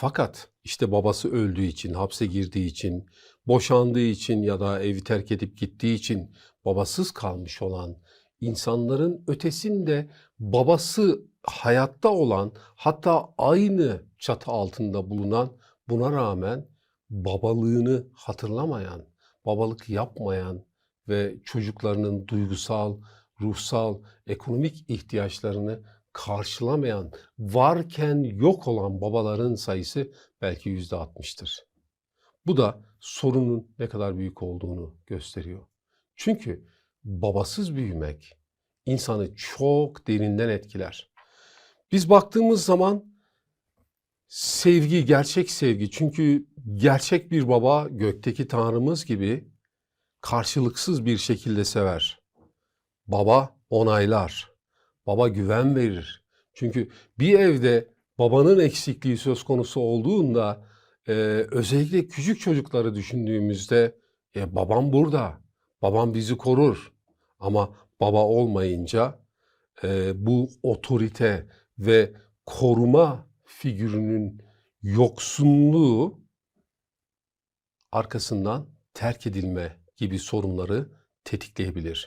Fakat işte babası öldüğü için, hapse girdiği için, boşandığı için ya da evi terk edip gittiği için babasız kalmış olan insanların ötesinde babası hayatta olan hatta aynı çatı altında bulunan buna rağmen babalığını hatırlamayan, babalık yapmayan ve çocuklarının duygusal, ruhsal, ekonomik ihtiyaçlarını karşılamayan, varken yok olan babaların sayısı belki yüzde altmıştır. Bu da sorunun ne kadar büyük olduğunu gösteriyor. Çünkü babasız büyümek insanı çok derinden etkiler. Biz baktığımız zaman sevgi, gerçek sevgi çünkü gerçek bir baba gökteki Tanrımız gibi karşılıksız bir şekilde sever. Baba onaylar. Baba güven verir. Çünkü bir evde babanın eksikliği söz konusu olduğunda e, özellikle küçük çocukları düşündüğümüzde e, babam burada. Babam bizi korur. Ama baba olmayınca e, bu otorite ve koruma figürünün yoksunluğu arkasından terk edilme gibi sorunları tetikleyebilir.